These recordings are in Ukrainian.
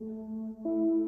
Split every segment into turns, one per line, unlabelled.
Música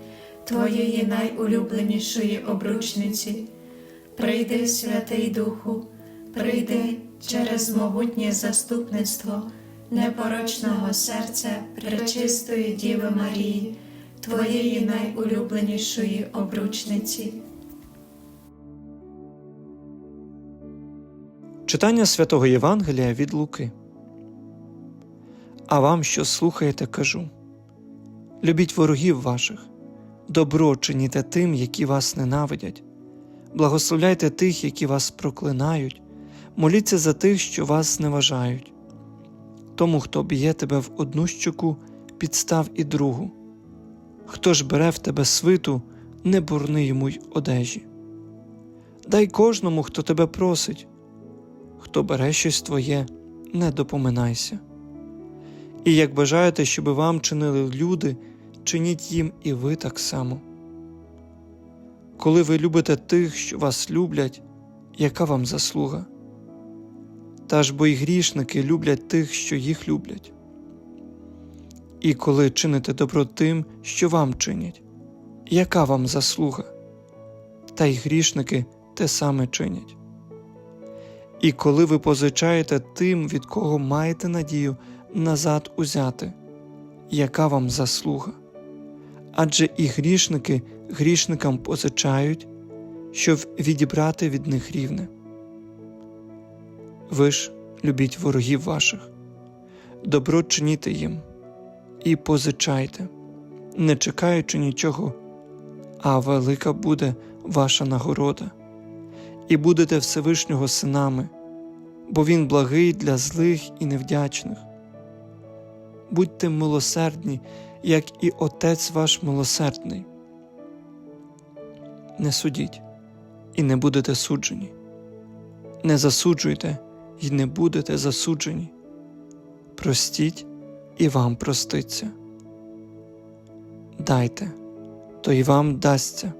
Твоєї найулюбленішої обручниці. Прийди, Святий Духу, прийди через могутнє заступництво непорочного серця Пречистої Діви Марії, Твоєї найулюбленішої обручниці.
Читання святого Євангелія від Луки. А вам, що слухаєте, кажу: любіть ворогів ваших, добро чиніте тим, які вас ненавидять, благословляйте тих, які вас проклинають, моліться за тих, що вас зневажають. Тому, хто б'є тебе в одну щоку, підстав і другу. Хто ж бере в тебе свиту, не бурни йому й одежі. Дай кожному, хто тебе просить хто бере щось твоє, не допоминайся. І як бажаєте, щоб вам чинили люди, чиніть їм і ви так само. Коли ви любите тих, що вас люблять, яка вам заслуга? Та ж бо й грішники люблять тих, що їх люблять. І коли чините добро тим, що вам чинять, яка вам заслуга? Та й грішники те саме чинять. І коли ви позичаєте тим, від кого маєте надію назад узяти, яка вам заслуга? Адже і грішники грішникам позичають, щоб відібрати від них рівне. Ви ж любіть ворогів ваших, добро чиніте їм і позичайте, не чекаючи нічого, а велика буде ваша нагорода і будете Всевишнього синами, бо Він благий для злих і невдячних. Будьте милосердні, як і Отець ваш милосердний. Не судіть і не будете суджені, не засуджуйте і не будете засуджені. Простіть і вам проститься. Дайте, то й вам дасться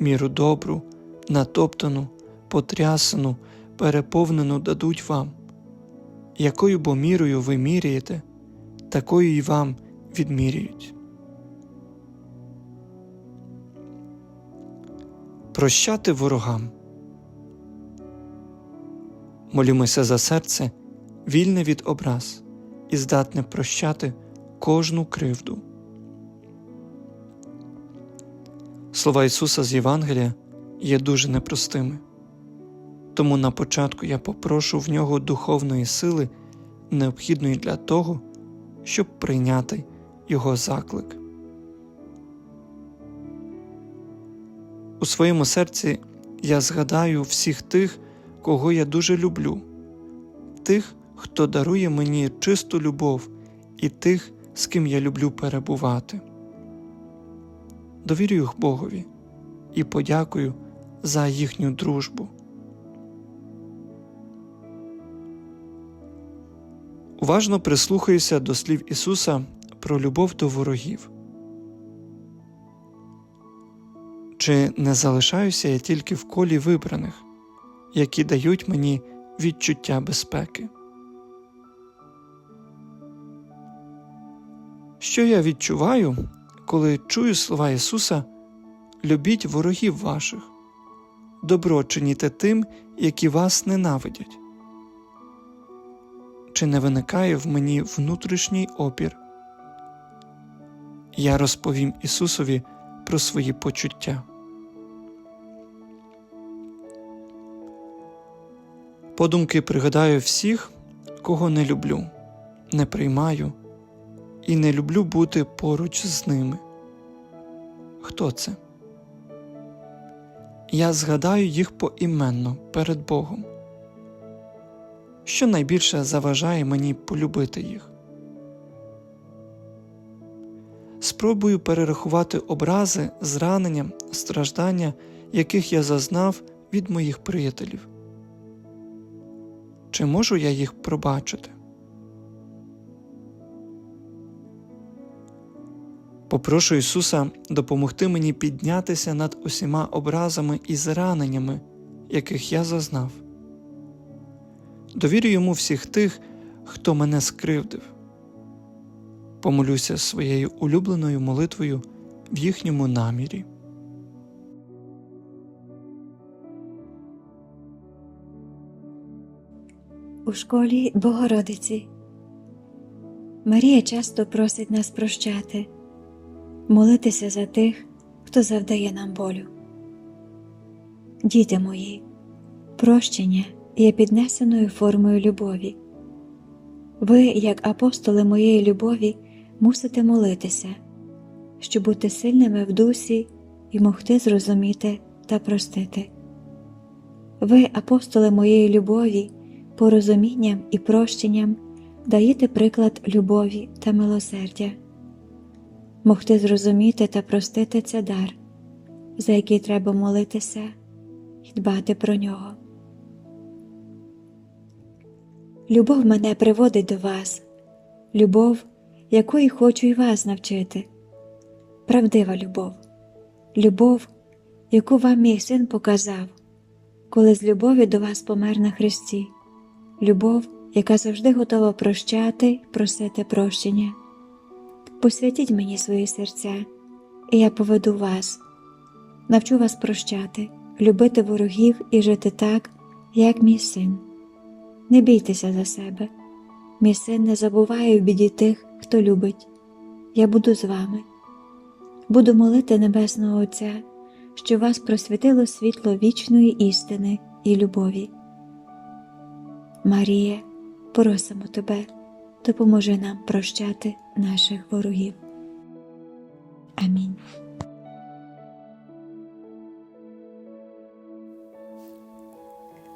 міру добру, натоптану потрясену, переповнену дадуть вам, якою бо мірою ви міряєте, такою й вам відміряють. Прощати ворогам. Молімося за серце, вільне від образ і здатне прощати кожну кривду. Слова Ісуса з Євангелія є дуже непростими. Тому на початку я попрошу в нього духовної сили, необхідної для того, щоб прийняти його заклик. У своєму серці я згадаю всіх тих, кого я дуже люблю, тих, хто дарує мені чисту любов, і тих, з ким я люблю перебувати. Довірю їх Богові і подякую за їхню дружбу. Уважно прислухаюся до слів Ісуса про любов до ворогів. Чи не залишаюся я тільки в колі вибраних, які дають мені відчуття безпеки? Що я відчуваю, коли чую слова Ісуса Любіть ворогів ваших, добро чиніте тим, які вас ненавидять? Чи не виникає в мені внутрішній опір? я розповім Ісусові про свої почуття. Подумки пригадаю всіх, кого не люблю, не приймаю і не люблю бути поруч з ними. Хто це? Я згадаю їх поіменно перед Богом. Що найбільше заважає мені полюбити їх? Спробую перерахувати образи, зранення, страждання, яких я зазнав від моїх приятелів. Чи можу я їх пробачити? Попрошу Ісуса допомогти мені піднятися над усіма образами і зраненнями, яких я зазнав. Довірю йому всіх тих, хто мене скривдив. Помолюся своєю улюбленою молитвою в їхньому намірі.
У школі Богородиці. Марія часто просить нас прощати, молитися за тих, хто завдає нам болю. Діти мої, прощення є піднесеною формою любові. Ви, як апостоли моєї любові, мусите молитися, щоб бути сильними в дусі і могти зрозуміти та простити. Ви, апостоли моєї любові, порозумінням і прощенням даєте приклад любові та милосердя. Могти зрозуміти та простити це дар, за який треба молитися і дбати про нього. Любов мене приводить до вас, любов, якої хочу і вас навчити, правдива любов, любов, яку вам мій син показав, коли з любові до вас помер на Христі, любов, яка завжди готова прощати просити прощення. Посвятіть мені свої серця, і я поведу вас, навчу вас прощати, любити ворогів і жити так, як мій син. Не бійтеся за себе. Мій син не забуває в біді тих, хто любить. Я буду з вами. Буду молити Небесного Отця, що вас просвітило світло вічної істини і любові. Марія, просимо тебе, допоможи нам прощати наших ворогів. Амінь.